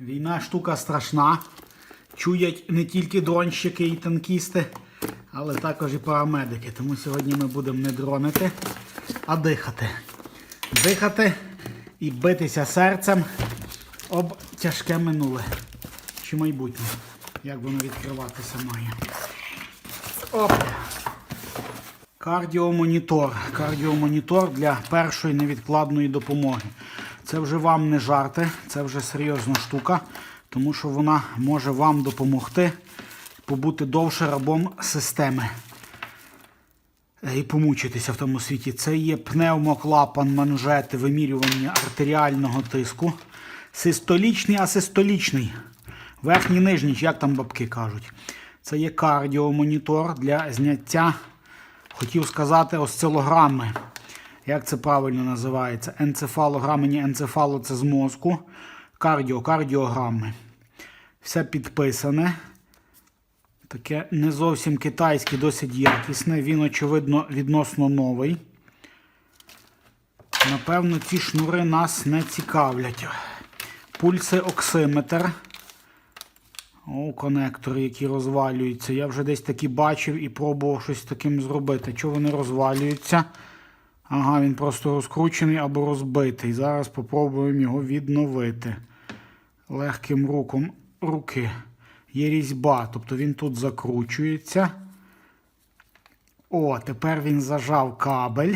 Війна штука страшна. Чуять не тільки дронщики і танкісти, але також і парамедики. Тому сьогодні ми будемо не дронити, а дихати. Дихати і битися серцем об тяжке минуле. Чи майбутнє. Як воно відкриватися має. Оп. Кардіомонітор. Кардіомонітор для першої невідкладної допомоги. Це вже вам не жарти, це вже серйозна штука, тому що вона може вам допомогти побути довше рабом системи е, і помучитися в тому світі. Це є пневмоклапан, манжети, вимірювання артеріального тиску. Систолічний, асистолічний. Верхній нижній, як там бабки кажуть. Це є кардіомонітор для зняття, хотів сказати, осцилограми. Як це правильно називається? Енцефалограми, ні, енцефало це з мозку. Кардіо, кардіограми. Все підписане. Таке не зовсім китайське, досить якісне. Він, очевидно, відносно новий. Напевно, ці шнури нас не цікавлять. Пульси оксиметр. О, конектори, які розвалюються. Я вже десь такі бачив і пробував щось таким зробити. Чого вони розвалюються? Ага, він просто розкручений або розбитий. Зараз спробуємо його відновити. Легким руком руки. Є різьба, тобто він тут закручується. О, тепер він зажав кабель.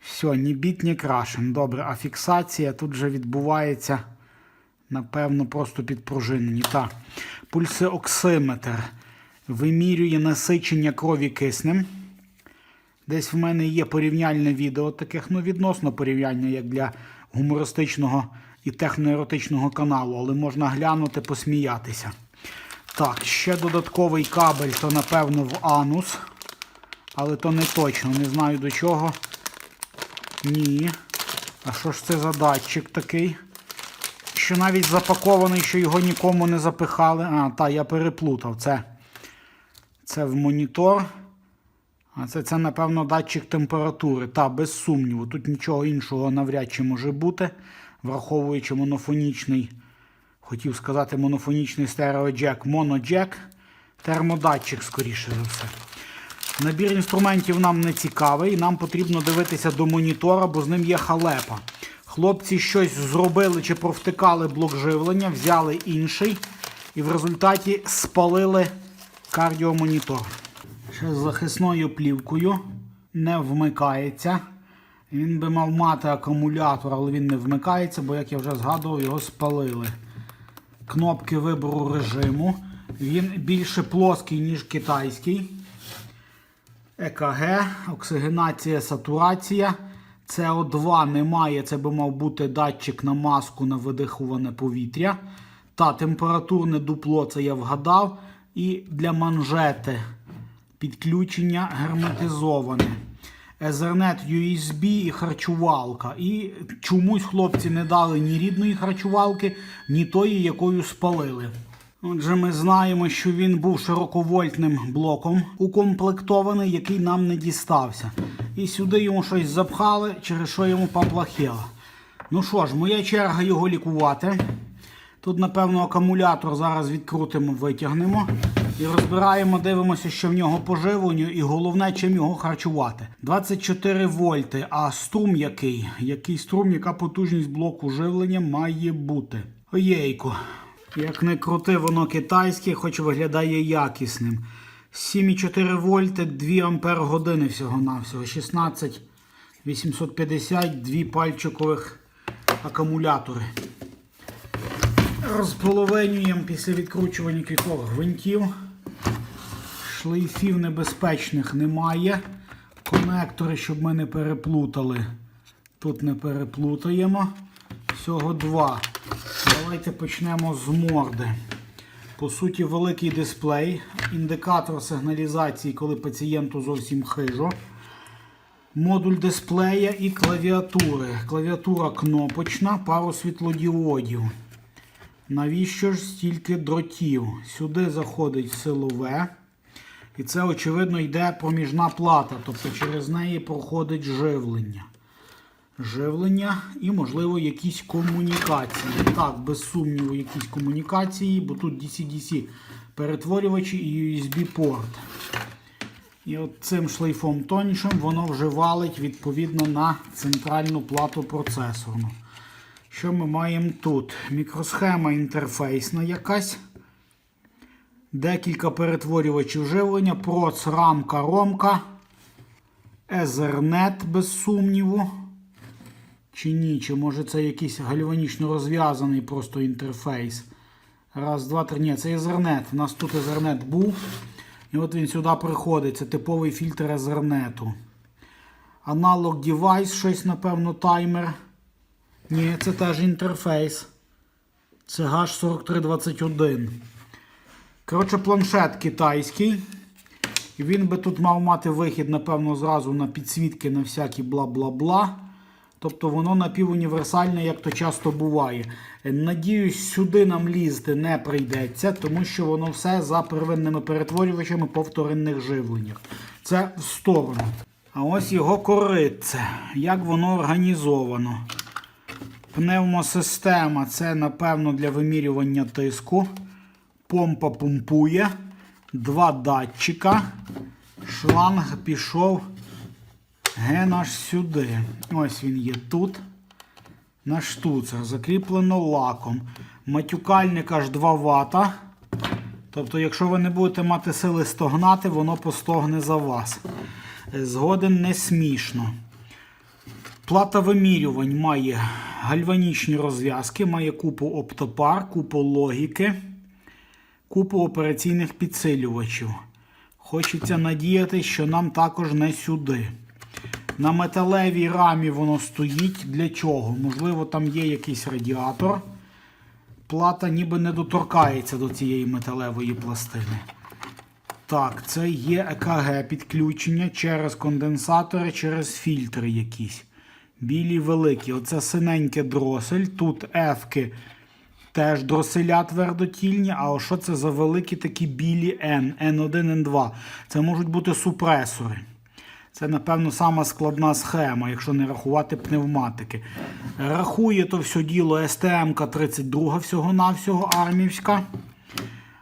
Все, ні біт, ні крашен. Добре, а фіксація тут вже відбувається. Напевно, просто підпружинені. Так. Пульсиоксиметр вимірює насичення крові киснем. Десь в мене є порівняльне відео таких, ну, відносно порівняння, як для гумористичного і техноеротичного каналу, але можна глянути, посміятися. Так, ще додатковий кабель, то напевно в анус. Але то не точно, не знаю до чого. Ні. А що ж це за датчик такий? Що навіть запакований, що його нікому не запихали. А, та, я переплутав. Це, це в монітор. А це, це, напевно, датчик температури. Та, без сумніву. Тут нічого іншого навряд чи може бути, враховуючи монофонічний, хотів сказати, монофонічний стереоджек, моноджек, термодатчик, скоріше за все. Набір інструментів нам не цікавий, нам потрібно дивитися до монітора, бо з ним є халепа. Хлопці щось зробили чи провтикали блок живлення, взяли інший і в результаті спалили кардіомонітор. З захисною плівкою не вмикається. Він би мав мати акумулятор, але він не вмикається, бо, як я вже згадував, його спалили. Кнопки вибору режиму. Він більше плоский, ніж китайський. ЕКГ, оксигенація, сатурація. СО2 немає, це би мав бути датчик на маску на видихуване повітря. Та температурне дупло, це я вгадав. І для манжети підключення герметизоване. Ethernet USB і харчувалка. І чомусь хлопці не дали ні рідної харчувалки, ні тої, якою спалили. Отже, ми знаємо, що він був широковольтним блоком укомплектований, який нам не дістався. І сюди йому щось запхали, через що йому поплахіло. Ну що ж, моя черга його лікувати. Тут, напевно, акумулятор зараз відкрутимо, витягнемо. І розбираємо, дивимося, що в нього по живленню, і головне, чим його харчувати. 24 вольти. А струм який? Який струм, яка потужність блоку живлення має бути? Оєйку. Як не крути, воно китайське, хоч виглядає якісним. 7,4 вольти, 2 ампер години всього-навсього. 16 850, 2 пальчикових акумулятори. Розполовинюємо після відкручування кількох гвинтів. Шлейфів небезпечних немає. Конектори, щоб ми не переплутали. Тут не переплутаємо. Всього два. Давайте почнемо з морди. По суті, великий дисплей, індикатор сигналізації, коли пацієнту зовсім хижо. Модуль дисплея і клавіатури. Клавіатура кнопочна, пару світлодіодів. Навіщо ж стільки дротів? Сюди заходить силове. І це, очевидно, йде проміжна плата, тобто через неї проходить живлення. живлення і, можливо, якісь комунікації. Так, без сумніву, якісь комунікації, бо тут DC-DC перетворювачі і USB-порт. І от цим шлейфом тоншим воно вже валить відповідно на центральну плату процесорну. Що ми маємо тут? Мікросхема інтерфейсна якась. Декілька перетворювачів живлення, проц, рамка, ромка, Ethernet, без сумніву. Чи ні, чи може це якийсь гальванічно розв'язаний просто інтерфейс. Раз, два, три. Ні, це Ethernet. У нас тут Ethernet був. І от він сюди приходить. Це типовий фільтр Ethernet. Аналог девайс, щось, напевно, таймер. Ні, це теж інтерфейс. Це H4321. Коротше, планшет китайський. Він би тут мав мати вихід, напевно, зразу на підсвітки на всякі бла-бла-бла. Тобто воно напівуніверсальне, як то часто буває. Надіюсь, сюди нам лізти не прийдеться, тому що воно все за первинними перетворювачами по вторинних живленнях. Це в сторону. А ось його коритце. Як воно організовано. Пневмосистема це, напевно, для вимірювання тиску. Помпа помпує. Два датчика. Шланг пішов ген аж сюди. Ось він є тут. На штуцер. Закріплено лаком. Матюкальник аж 2 вата. Тобто, якщо ви не будете мати сили стогнати, воно постогне за вас. Згоден не смішно. Плата вимірювань має гальванічні розв'язки, має купу оптопар, купу логіки, купу операційних підсилювачів. Хочеться надіяти, що нам також не сюди. На металевій рамі воно стоїть. Для чого? Можливо, там є якийсь радіатор. Плата ніби не доторкається до цієї металевої пластини. Так, це є ЕКГ підключення через конденсатори, через фільтри якісь. Білі великі. Оце синеньке дросель. Тут F-ки теж дроселя твердотільні. А що це за великі такі білі N, N1, N2. Це можуть бути супресори. Це, напевно, сама складна схема, якщо не рахувати пневматики. Рахує то все діло STM 32 всього-навсього армівська.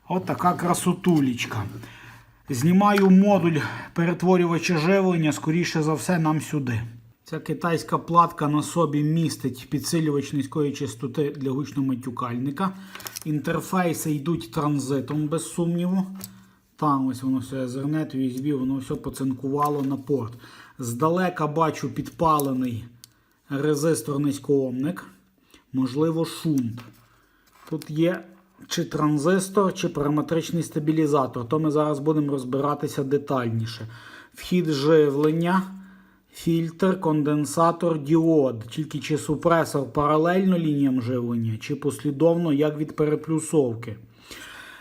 От така красотулічка. Знімаю модуль перетворювача живлення, скоріше за все, нам сюди. Ця китайська платка на собі містить підсилювач низької частоти для гучноматюкальника. Інтерфейси йдуть транзитом, без сумніву. Там ось воно все Ethernet, USB, воно все поцинкувало на порт. Здалека бачу підпалений резистор низькоомник, можливо, шунт. Тут є чи транзистор, чи параметричний стабілізатор. То ми зараз будемо розбиратися детальніше. Вхід живлення, фільтр, конденсатор, діод. Тільки чи супресор паралельно лініям живлення, чи послідовно, як від переплюсовки.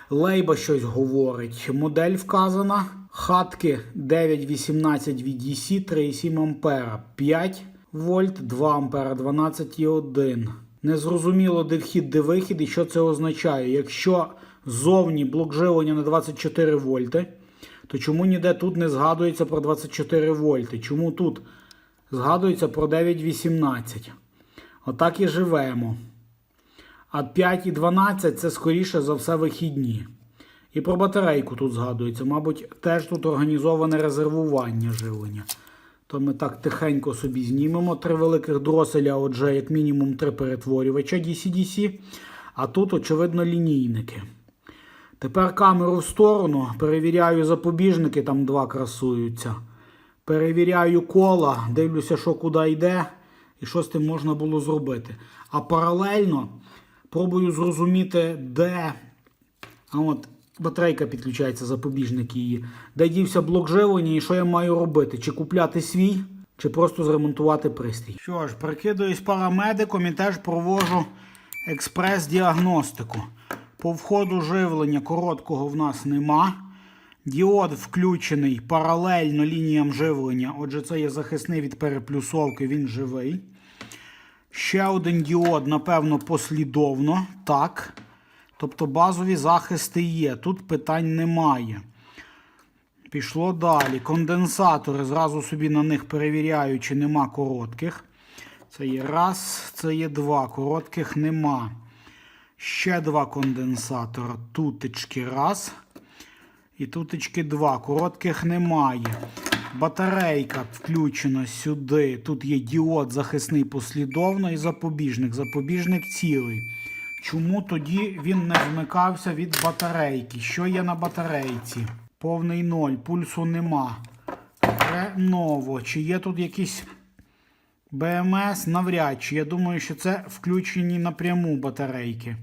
Лейба щось говорить. Модель вказана. Хатки 9,18 від DC 3,7 А. 5 вольт, 2 А, 12,1. Незрозуміло, де вхід, де вихід і що це означає. Якщо зовні блок живлення на 24 вольти, то чому ніде тут не згадується про 24 вольти? Чому тут згадується про 9,18? Отак і живемо. А 5 і 12 це скоріше за все вихідні. І про батарейку тут згадується. Мабуть, теж тут організоване резервування живлення. То ми так тихенько собі знімемо три великих дроселя, отже, як мінімум три перетворювача DC-DC. А тут, очевидно, лінійники. Тепер камеру в сторону, перевіряю запобіжники, там два красуються. Перевіряю кола, дивлюся, що куди йде і що з тим можна було зробити. А паралельно пробую зрозуміти, де а от батарейка підключається, запобіжник її, де дівся блок живлення і що я маю робити? Чи купляти свій, чи просто зремонтувати пристрій. Що ж, прикидуюсь парамедиком і теж провожу експрес-діагностику. По входу живлення короткого в нас нема. Діод включений паралельно лініям живлення. Отже, це є захисний від переплюсовки, він живий. Ще один діод, напевно, послідовно. Так. Тобто базові захисти є. Тут питань немає. Пішло далі. Конденсатори. Зразу собі на них перевіряю, чи нема коротких. Це є раз, це є два. Коротких нема. Ще два конденсатора. Тутечки раз. І тутечки два. Коротких немає. Батарейка включена сюди. Тут є діод захисний послідовно і запобіжник. Запобіжник цілий. Чому тоді він не вмикався від батарейки? Що є на батарейці? Повний ноль, пульсу нема. Реново. Чи є тут якісь БМС? Навряд чи. Я думаю, що це включені напряму батарейки.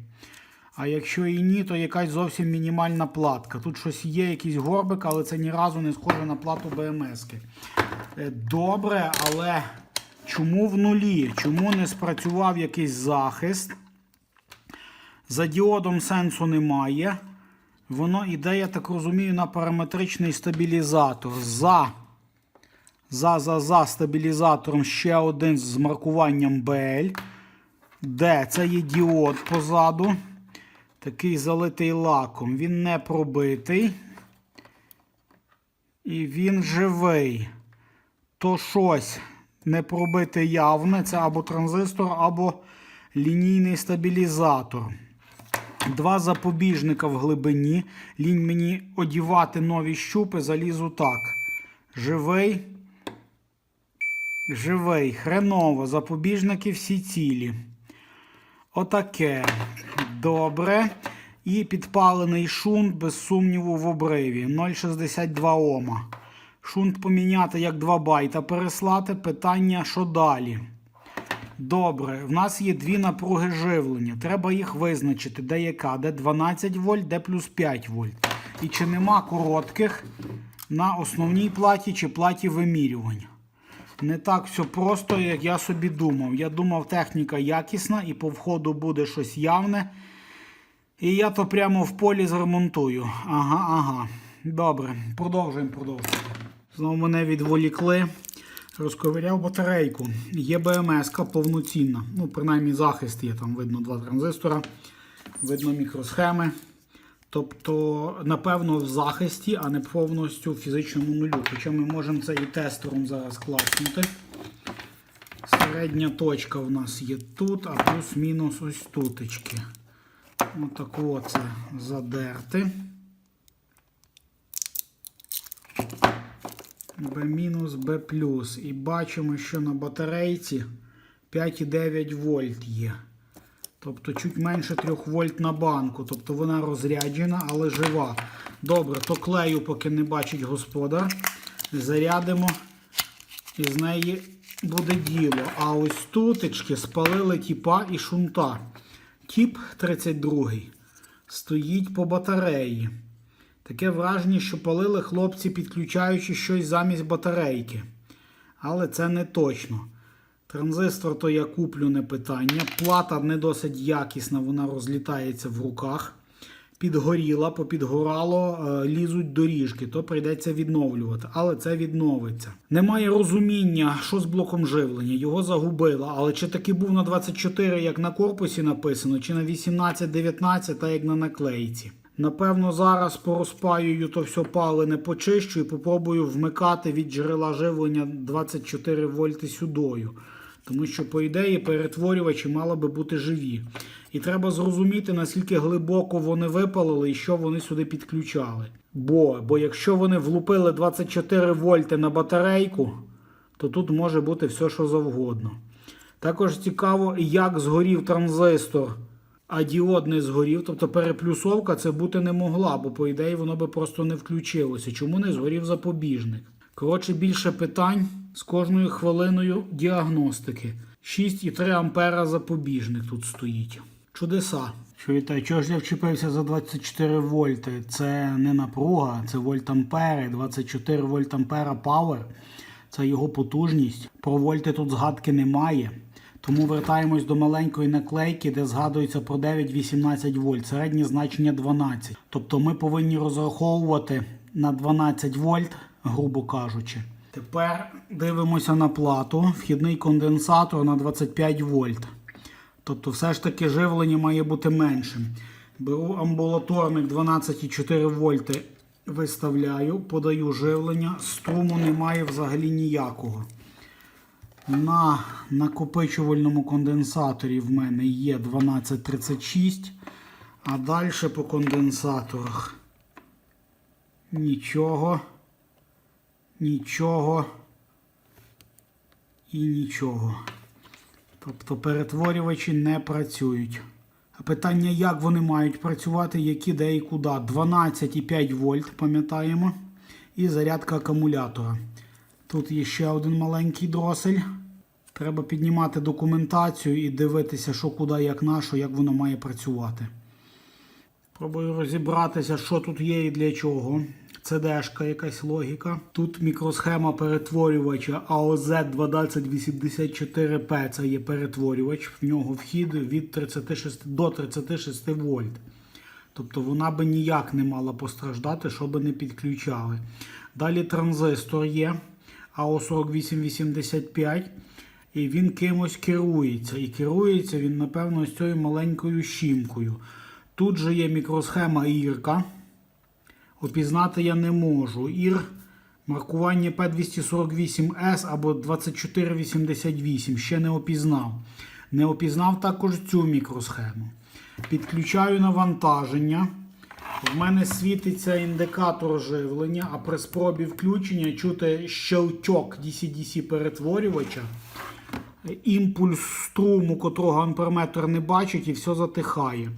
А якщо і ні, то якась зовсім мінімальна платка. Тут щось є, якийсь горбик, але це ні разу не схоже на плату БМСки. Е, Добре, але чому в нулі? Чому не спрацював якийсь захист? За діодом сенсу немає. Воно іде, я так розумію, на параметричний стабілізатор. За, за, за, за стабілізатором ще один з маркуванням BL. Де? Це є діод позаду. Такий залитий лаком. Він не пробитий. І він живий. То щось не пробите явне. Це або транзистор, або лінійний стабілізатор. Два запобіжника в глибині. Лінь мені одівати нові щупи, залізу так. Живий. Живий. Хреново. Запобіжники всі цілі. Отаке. Добре. І підпалений шунт, без сумніву, в обриві. 0,62 Ома. Шунт поміняти як 2 байта переслати. Питання, що далі? Добре, в нас є дві напруги живлення. Треба їх визначити, де яка, де 12 вольт, де плюс 5 вольт. І чи нема коротких на основній платі чи платі вимірювання. Не так все просто, як я собі думав. Я думав, техніка якісна і по входу буде щось явне. І я то прямо в полі зремонтую. Ага, ага. Добре, продовжуємо, продовжуємо. Знову мене відволікли. Розковиряв батарейку. Є БМС повноцінна. Ну, принаймні захист є, там видно два транзистора, видно мікросхеми. Тобто, напевно, в захисті, а не повністю в фізичному нулю. Хоча ми можемо це і тестером зараз класнути. Середня точка в нас є тут, а плюс-мінус ось тутечки. Отаку це задерти. B мінус, B. І бачимо, що на батарейці 5,9 вольт є. Тобто чуть менше 3 вольт на банку. Тобто вона розряджена, але жива. Добре, то клею, поки не бачить господар. Зарядимо і з неї буде діло. А ось тутечки спалили тіпа і шунта. Тіп 32 стоїть по батареї. Таке враження, що палили хлопці, підключаючи щось замість батарейки. Але це не точно. Транзистор то я куплю не питання. Плата не досить якісна, вона розлітається в руках. Підгоріла, попідгорало, е, лізуть доріжки, то прийдеться відновлювати. Але це відновиться. Немає розуміння, що з блоком живлення. Його загубила. Але чи таки був на 24, як на корпусі написано, чи на 18-19, так як на наклейці. Напевно, зараз порозпаюю то все палене почищу і попробую вмикати від джерела живлення 24 вольти сюдою. Тому що, по ідеї, перетворювачі мали би бути живі. І треба зрозуміти, наскільки глибоко вони випалили і що вони сюди підключали. Бо, бо якщо вони влупили 24 вольти на батарейку, то тут може бути все, що завгодно. Також цікаво, як згорів транзистор, а діод не згорів. Тобто переплюсовка це бути не могла, бо, по ідеї, воно би просто не включилося. Чому не згорів запобіжник? Коротше, більше питань з кожною хвилиною діагностики. 6,3 ампера запобіжник тут стоїть. Чудеса. Чуєте, чого ж я вчепився за 24 вольти? Це не напруга, це вольтампери. 24 вольтампера Power. Це його потужність. Про вольти тут згадки немає. Тому вертаємось до маленької наклейки, де згадується про 9-18 вольт. Середнє значення 12. Тобто ми повинні розраховувати на 12 вольт, грубо кажучи. Тепер дивимося на плату. Вхідний конденсатор на 25 вольт. Тобто, все ж таки живлення має бути меншим. Беру амбулаторник 12,4 вольти, виставляю, подаю живлення. Струму немає взагалі ніякого. На накопичувальному конденсаторі в мене є 1236, а далі по конденсаторах нічого, нічого і нічого. Тобто перетворювачі не працюють. А питання, як вони мають працювати, які де і куди. 12,5 вольт, пам'ятаємо. І зарядка акумулятора. Тут є ще один маленький дросель. Треба піднімати документацію і дивитися, що куди, як на як воно має працювати. Пробую розібратися, що тут є і для чого. CD-шка якась логіка. Тут мікросхема перетворювача AOZ 1284P. Це є перетворювач. В нього вхід від 36 до 36 вольт. Тобто вона би ніяк не мала постраждати, щоб не підключали. Далі транзистор є AO4885. І він кимось керується. І керується він, напевно, з цією маленькою щімкою. Тут же є мікросхема Ірка. Опізнати я не можу. Ір маркування P248S або 2488. Ще не опізнав. Не опізнав також цю мікросхему. Підключаю навантаження. В мене світиться індикатор живлення, а при спробі включення чути щелчок DC-DC перетворювача. Імпульс струму, котрого амперметр не бачить, і все затихає.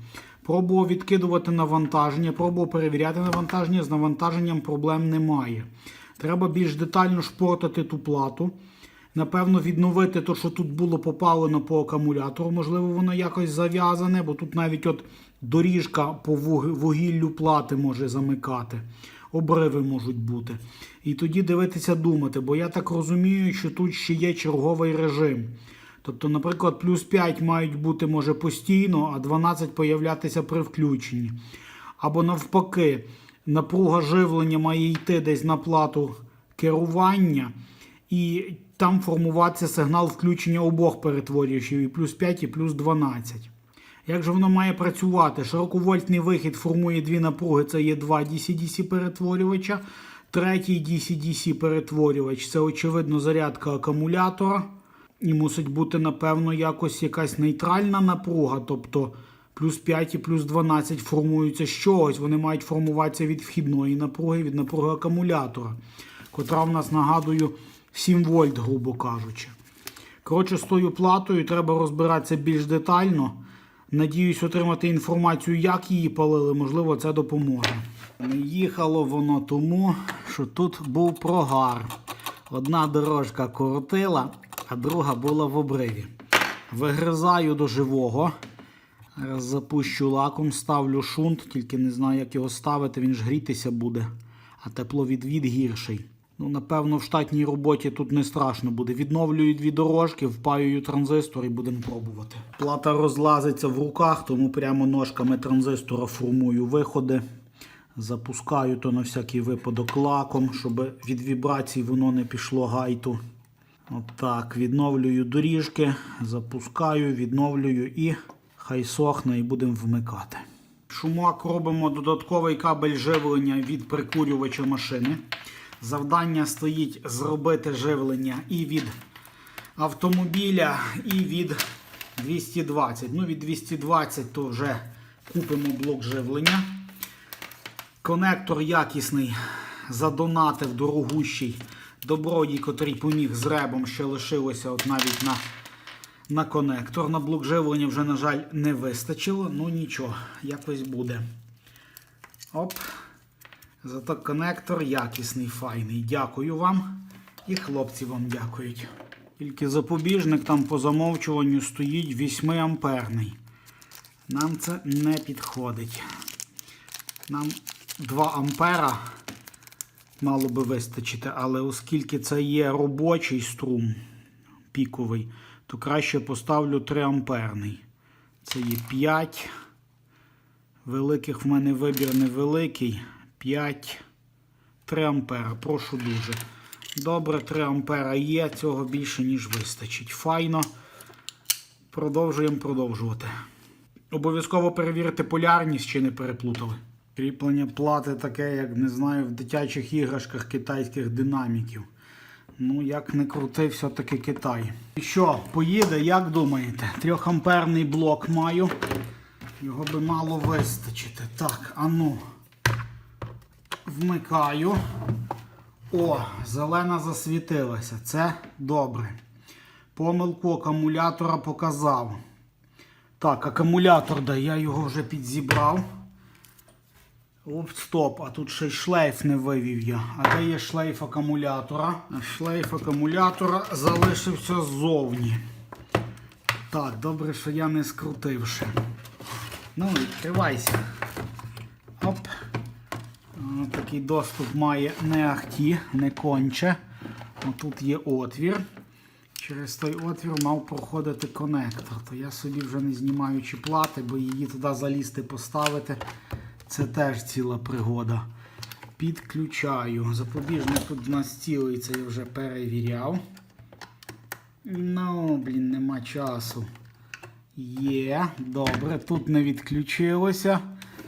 Пробував відкидувати навантаження, пробував перевіряти навантаження. З навантаженням проблем немає. Треба більш детально шпортати ту плату. Напевно, відновити те, що тут було попалено по акумулятору. Можливо, воно якось зав'язане, бо тут навіть от доріжка по вугіллю плати може замикати. Обриви можуть бути. І тоді дивитися думати, бо я так розумію, що тут ще є черговий режим. Тобто, наприклад, плюс 5 мають бути може постійно, а 12 появлятися при включенні. Або навпаки, напруга живлення має йти десь на плату керування, і там формуватися сигнал включення обох перетворювачів, і плюс 5, і плюс 12. Як же воно має працювати? Широковольтний вихід формує дві напруги, це є два DC-DC перетворювача. Третій DC-DC перетворювач це, очевидно, зарядка акумулятора. І мусить бути, напевно, якось якась нейтральна напруга, тобто плюс 5 і плюс 12 формуються з чогось. Вони мають формуватися від вхідної напруги, від напруги акумулятора, котра в нас, нагадую, 7 вольт, грубо кажучи. Коротше, з тою платою треба розбиратися більш детально. Надіюсь отримати інформацію, як її палили, можливо, це допоможе. Не їхало воно тому, що тут був прогар. Одна дорожка коротила, а друга була в обриві. Вигризаю до живого. Запущу лаком, ставлю шунт, тільки не знаю, як його ставити, він ж грітися буде, а тепловідвід гірший. Ну, напевно, в штатній роботі тут не страшно буде. Відновлюю дві дорожки, впаюю транзистор і будемо пробувати. Плата розлазиться в руках, тому прямо ножками транзистора формую виходи. Запускаю то на всякий випадок лаком, щоб від вібрацій воно не пішло гайту. Отак, відновлюю доріжки, запускаю, відновлюю і хай сохне і будемо вмикати. Шумак робимо додатковий кабель живлення від прикурювача машини. Завдання стоїть зробити живлення і від автомобіля, і від 220. Ну, від 220 то вже купимо блок живлення. Конектор якісний, задонатив дорогущий добродій, котрий поміг з ребом, ще лишилося от навіть на, на конектор. На блок живлення вже, на жаль, не вистачило. Ну нічого, якось буде. Оп. Зато конектор якісний, файний. Дякую вам. І хлопці вам дякують. Тільки запобіжник там по замовчуванню стоїть 8 амперний. Нам це не підходить. Нам 2 ампера мало би вистачити, але оскільки це є робочий струм піковий, то краще поставлю 3 амперний. Це є 5. Великих в мене вибір невеликий. 5, 3 ампера. Прошу дуже. Добре, 3 ампера є, цього більше, ніж вистачить. Файно. Продовжуємо продовжувати. Обов'язково перевірити полярність, чи не переплутали. Кріплення плати таке, як не знаю, в дитячих іграшках китайських динаміків. Ну, як не крути, все-таки Китай. І що, поїде, як думаєте? Трьохамперний блок маю. Його би мало вистачити. Так, а ну. Вмикаю. О, зелена засвітилася. Це добре. Помилку акумулятора показав. Так, акумулятор, да, я його вже підзібрав. Оп, стоп, а тут ще й шлейф не вивів я. А де є шлейф акумулятора? Шлейф акумулятора залишився ззовні. Так, добре, що я не скрутив ще. Ну, відкривайся. Оп. Такий доступ має не ахті, не конче. Тут є отвір. Через той отвір мав проходити конектор. То я собі вже не знімаючи плати, бо її туди залізти поставити. Це теж ціла пригода. Підключаю. Запобіжник тут в нас цілий, це я вже перевіряв. Ну, блін, нема часу. Є, добре, тут не відключилося.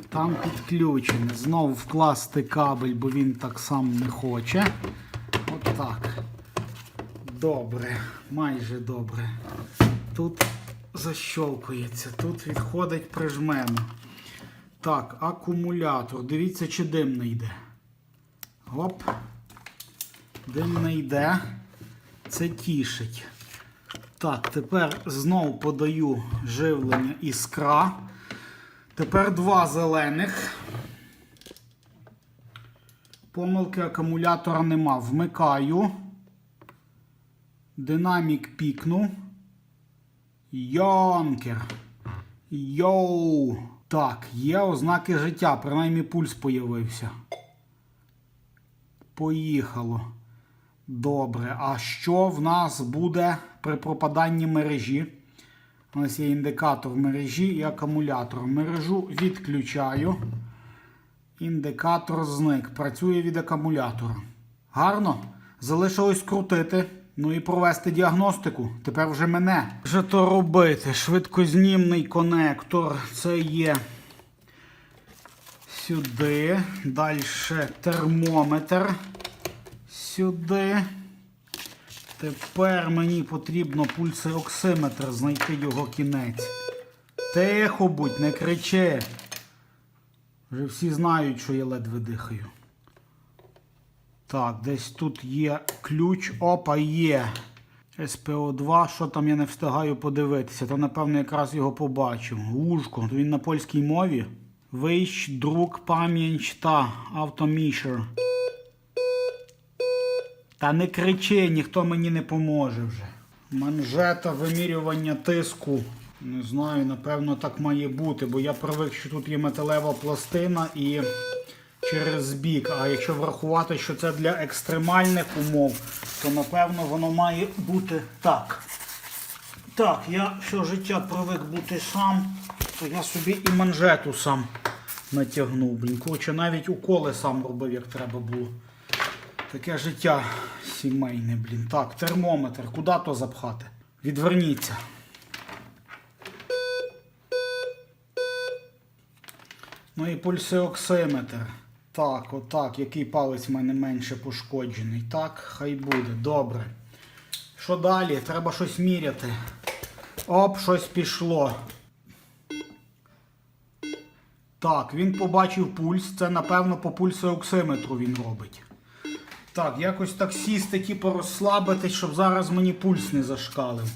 Там підключене. Знову вкласти кабель, бо він так сам не хоче. От так. Добре, майже добре. Тут защолкується, тут відходить прижмемо. Так, акумулятор. Дивіться, чи дим не йде. Оп. Дим не йде. Це тішить. Так, тепер знову подаю живлення іскра. Тепер два зелених. Помилки акумулятора нема. Вмикаю. Динамік пікнув. Йонкер. Йоу. Так, є ознаки життя, принаймні пульс появився. Поїхало. Добре. А що в нас буде при пропаданні мережі? У нас є індикатор мережі і акумулятор. Мережу відключаю. Індикатор зник. Працює від акумулятора. Гарно. Залишилось крутити. Ну і провести діагностику. Тепер вже мене. Що то робити? Швидкознімний конектор. Це є сюди. Далі термометр. Сюди. Тепер мені потрібно пульсиоксиметр, знайти його кінець. Тихо будь, не кричи. Вже всі знають, що я ледве дихаю. Так, десь тут є ключ. Опа, є. СПО2, що там я не встигаю подивитися, то напевно якраз його побачив. Ушко, він на польській мові. Вищ, друк, пам'ять та автомішер. Та не кричи, ніхто мені не поможе вже. Манжета вимірювання тиску. Не знаю, напевно, так має бути, бо я привик, що тут є металева пластина і через бік. А якщо врахувати, що це для екстремальних умов, то напевно воно має бути так. Так, я все життя привик бути сам, то я собі і манжету сам натягнув. Блін, коротше, навіть уколи сам робив, як треба було. Таке життя сімейне, блін. Так, термометр. Куди то запхати? Відверніться. Ну і пульсиоксиметр. Так, отак. Який палець в мене менше пошкоджений. Так, хай буде. Добре. Що далі? Треба щось міряти. Оп, щось пішло. Так, він побачив пульс. Це, напевно, по пульсиоксиметру він робить. Так, якось так сісти, типу розслабитись, щоб зараз мені пульс не зашкалив.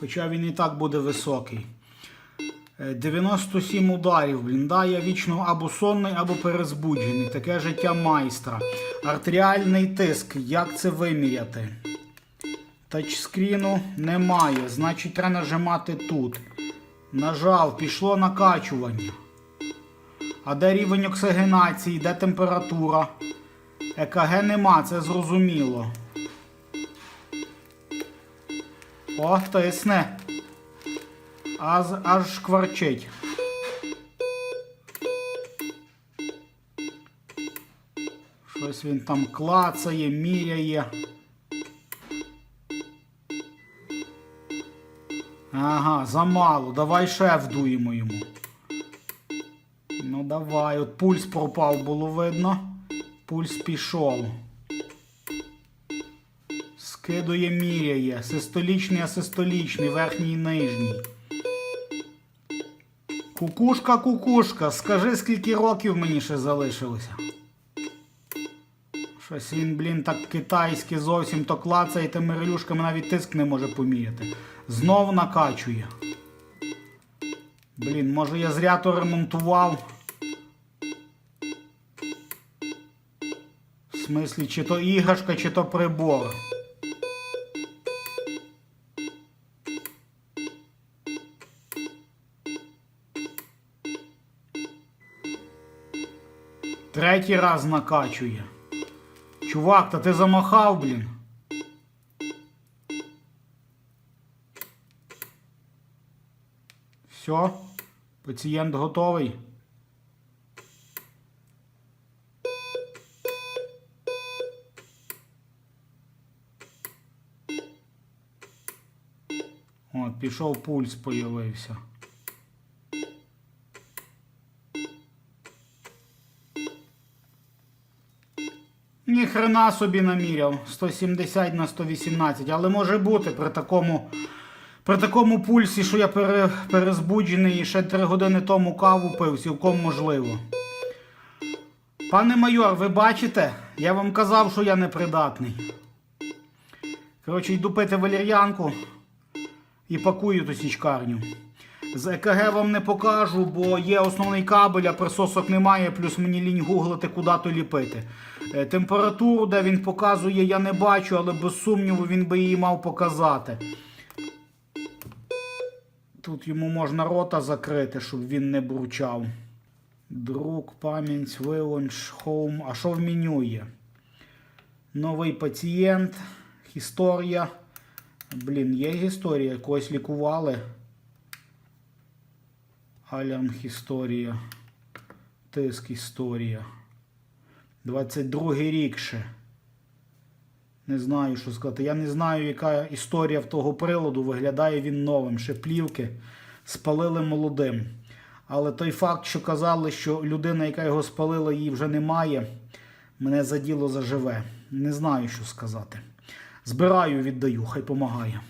Хоча він і так буде високий. Е, 97 ударів, блін. Да, я вічно або сонний, або перезбуджений. Таке життя майстра. Артеріальний тиск. Як це виміряти? Тачскріну немає. Значить, треба нажимати тут. Нажав, пішло накачування. А де рівень оксигенації, де температура? ЕКГ нема, це зрозуміло. О, тисне. Аж, аж шкварчить. Щось він там клацає, міряє. Ага, замало. Давай ще вдуємо йому. Ну давай, от пульс пропав, було видно. Пульс пішов. Скидує, міряє. Систолічний, асистолічний, верхній і нижній. Кукушка, кукушка, скажи, скільки років мені ще залишилося. Щось він, блін, так китайськи зовсім то клацає тими релюшками навіть тиск не може поміряти. Знов накачує. Блін, може я зря то ремонтував. В смислі, чи то іграшка, чи то прибор. Третій раз накачує. Чувак, та ти замахав, блін. Все, пацієнт готовий. От, пішов пульс появився. Ні хрена собі наміряв. 170 на 118. Але може бути при такому, при такому пульсі, що я пере, перезбуджений і ще 3 години тому каву пив, цілком можливо. Пане майор, ви бачите? Я вам казав, що я непридатний. Коротше, йду пити валір'янку і пакую ту січкарню. З ЕКГ вам не покажу, бо є основний кабель, а присосок немає, плюс мені лінь гуглити, куди то ліпити. Е, Температуру, де він показує, я не бачу, але без сумніву він би її мав показати. Тут йому можна рота закрити, щоб він не бурчав. Друк, пам'ять, вилонч, хоум. А що в меню є? Новий пацієнт, історія. Блін, є історія, когось лікували. Алярм історія. Тиск історія. 22 рік ще. Не знаю, що сказати. Я не знаю, яка історія в того приладу. Виглядає він новим. Ще плівки спалили молодим. Але той факт, що казали, що людина, яка його спалила, її вже немає, мене за діло заживе. Не знаю, що сказати. Збираю, віддаю, хай помагає.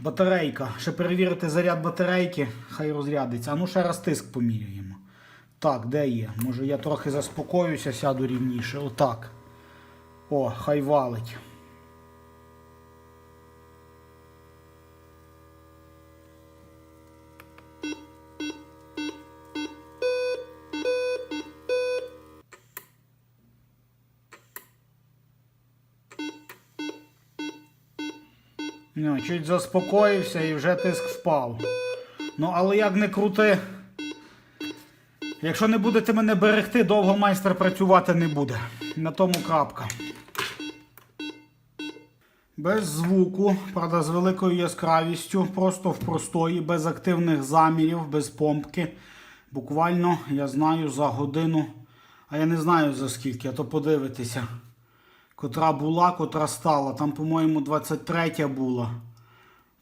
Батарейка. Ще перевірити заряд батарейки, хай розрядиться. А ну ще раз тиск поміряємо. Так, де є? Може я трохи заспокоюся, сяду рівніше. Отак. О, хай валить. Ну, чуть заспокоївся і вже тиск впав. Ну, але як не крути. Якщо не будете мене берегти, довго майстер працювати не буде. На тому крапка. Без звуку, правда, з великою яскравістю, просто в простої, без активних замірів, без помпки. Буквально, я знаю, за годину, а я не знаю за скільки, а то подивитися. Котра була, котра стала. Там, по-моєму, 23 була.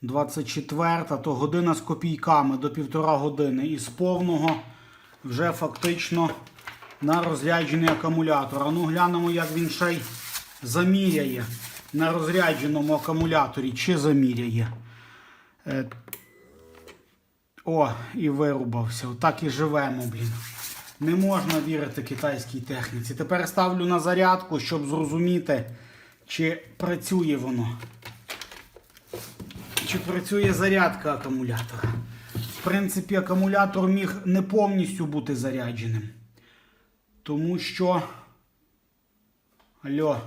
24, то година з копійками до півтора години. І з повного вже фактично на розряджений акумулятор. А ну глянемо, як він ще й заміряє на розрядженому акумуляторі. Чи заміряє. Е, О, і вирубався. Отак і живемо, блін. Не можна вірити китайській техніці. Тепер ставлю на зарядку, щоб зрозуміти, чи працює воно. Чи працює зарядка акумулятора. Принципі, акумулятор міг не повністю бути зарядженим. Тому що. Алло.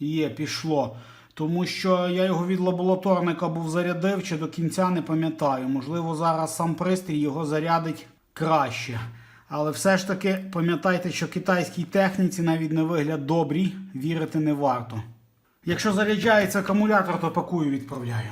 Є, пішло. Тому що я його від лабораторника був зарядив чи до кінця не пам'ятаю. Можливо, зараз сам пристрій його зарядить краще. Але все ж таки пам'ятайте, що китайській техніці навіть на вигляд добрій вірити не варто. Якщо заряджається акумулятор, то пакую відправляю.